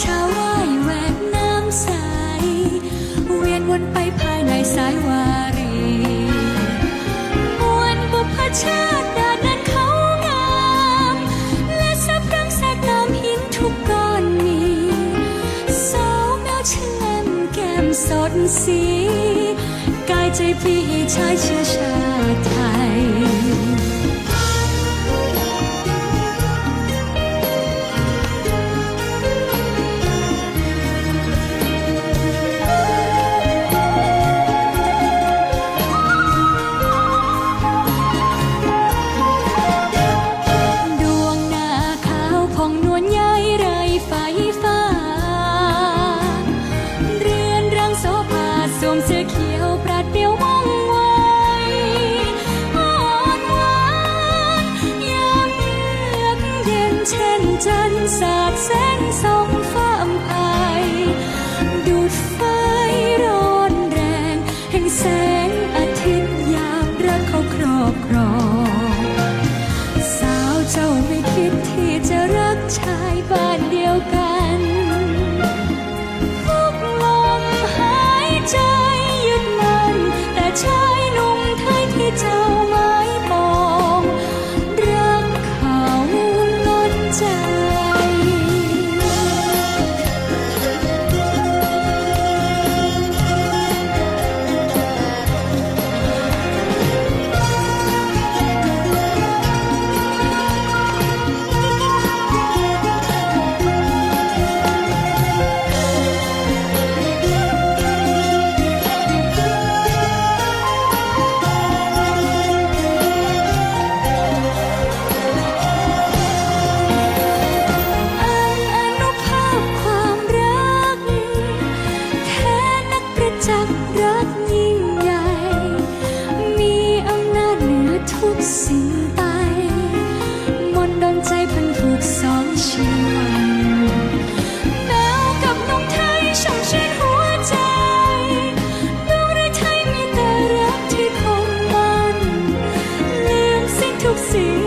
ชาว่ายแหวกน้ำใส เวียนวนไปภายในสายวารีมวลบุพชาติดานั้นเขางาม และสับรังแสกตามหินทุกก้อนมีสาวแมวเฉลมแก้มสดสี กายใจพี่ชายเชื้อชาติไทย จันทร์สาดแสงส่องฟ้าอำไพดูดไฟร้อนแรงแห่งแสงอาทิตย์ยามรักเขาครอบครองสาวเจ้าไม่คิด see.